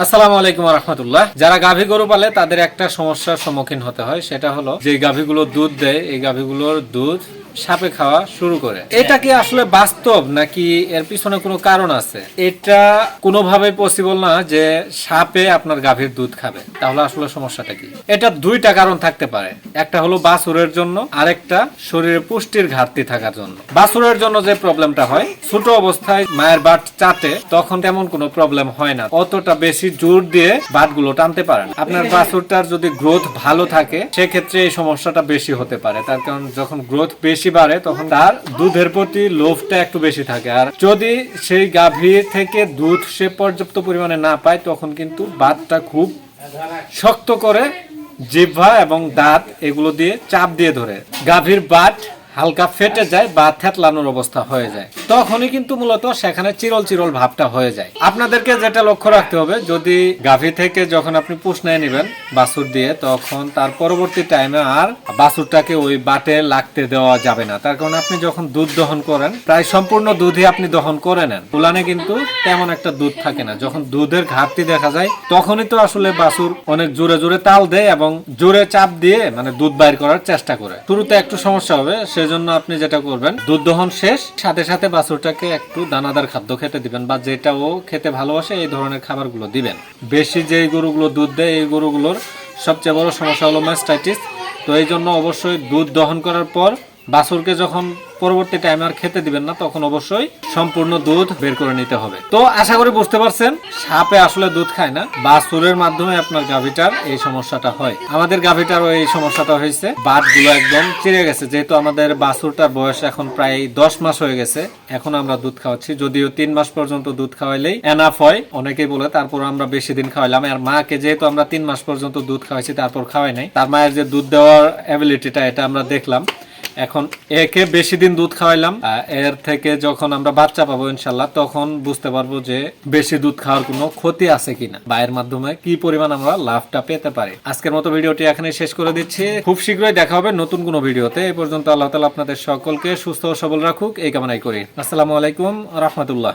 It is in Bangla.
আসসালামু আলাইকুম রহমতুল্লাহ। যারা গাভী গরু পালে, তাদের একটা সমস্যার সম্মুখীন হতে হয়, সেটা হলো যে গাভীগুলো দুধ দেয়, এই গাভীগুলোর দুধ সাপে খাওয়া শুরু করে। এটা কি আসলে বাস্তব নাকি এর পিছনে কোনো কারণ আছে? এটা কোনোভাবে পসিবল না যে সাপে আপনার গাভীর দুধ খাবে। তাহলে আসলে সমস্যাটা কি? এটা দুইটা কারণ থাকতে পারে। একটা হলো বাছুরের জন্য আরেকটা শরীরে পুষ্টির ঘাটতি থাকার জন্য। বাছুরের জন্য যে প্রবলেমটা হয় ছোট অবস্থায় মায়ের বাট চাটে তখন তেমন কোনো প্রবলেম হয় না। অতটা বেশি জোর দিয়ে বাটগুলো টানতে পারেন আপনার বাছুরটার যদি গ্রোথ ভালো থাকে সেক্ষেত্রে এই সমস্যাটা বেশি হতে পারে। তার কারণ যখন গ্রোথ বেশি বাড়ে, তখন তার দুধের প্রতি লোভটা একটু বেশি থাকে। আর যদি সেই গাভীর থেকে দুধ সে পর্যাপ্ত পরিমাণে না পায়, তখন কিন্তু বাতটা খুব শক্ত করে জিভা এবং দাঁত এগুলো দিয়ে চাপ দিয়ে ধরে। গাভীর বাট হালকা ফেটে যায় বা থেতলানোর অবস্থা হয়ে যায়। তখনই কিন্তু মূলত সেখানে চিরল চিরল ভাবটা হয়ে যায়। আপনাদেরকে যেটা লক্ষ্য রাখতে হবে, যদি গাভী থেকে যখন আপনি পুষ নিয়ে নেবেন বাছুর দিয়ে, তখন তার পরবর্তী টাইমে আর বাছুরটাকে ওই বাটে লাগতে দেওয়া যাবে না। তার কারণ আপনি যখন দুধ দহন করেন, প্রায় সম্পূর্ণ দুধই আপনি দহন করে নেন। উলানে কিন্তু তেমন একটা দুধ থাকে না। যখন দুধের ঘাটতি দেখা যায়, তখনই তো আসলে বাছুর অনেক জোরে জোরে তাল দেয় এবং জোরে চাপ দিয়ে মানে দুধ বাইর করার চেষ্টা করে। শুরুতে একটু সমস্যা হবে সেজন্য আপনি যেটা করবেন, দুধ দহন শেষ, সাথে সাথে বাছুরটাকে একটু দানাদার খাদ্য খেতে দিবেন বা যেটা ও খেতে ভালোবাসে এই ধরনের খাবারগুলো দিবেন। বেশি যে গরুগুলো দুধ দেয়, এই গরুগুলোর সবচেয়ে বড় সমস্যা হলো ম্যাস্টাইটিস তো এই জন্য অবশ্যই দুধ দহন করার পর বাছুরকে যখন পরবর্তী টাইমে আর খেতে দিবেন না, তখন অবশ্যই সম্পূর্ণ দুধ বের করে নিতে হবে। তো আশা করি বুঝতে পারছেন, সাপে আসলে দুধ খায় না বাছুরের মাধ্যমে আপনার গাভিটার এই সমস্যাটা হয়। আমাদের গাভিটারও এই সমস্যাটা হয়েছে বাটগুলো একদম চিড়ে গেছে, যেহেতু আমাদের বাছুরটার বয়স এখন প্রায় দশ মাস হয়ে গেছে, এখন আমরা দুধ খাওয়াচ্ছি, যদিও তিন মাস পর্যন্ত দুধ খাওয়াইলেই এনাফ হয়, অনেকেই বলে তারপর আমরা বেশি দিন খাওয়াইলাম, আর মাকে যেহেতু আমরা তিন মাস পর্যন্ত দুধ খাওয়াইছি, তারপর খাওয়াই নাই, তার মায়ের যে দুধ দেওয়ার অ্যাবিলিটিটা এটা আমরা দেখলাম। এখন একে বেশি দিন দুধ খাওয়াইলাম এর থেকে যখন আমরা বাচ্চা পাবো ইনশাল্লাহ, তখন বুঝতে পারব যে বেশি দুধ খাওয়ার কোনো ক্ষতি আছে কিনা বায়ের মাধ্যমে কি পরিমাণ আমরা লাভটা পেতে পারি। আজকের মতো ভিডিওটি এখানে শেষ করে দিচ্ছি। খুব শীঘ্রই দেখা হবে নতুন কোনো ভিডিওতে। এই পর্যন্ত আল্লাহ তালা আপনাদের সকলকে সুস্থ ও সবল রাখুক। এই কামনাই করি। আসসালামু আলাইকুম রহমতুল্লাহ।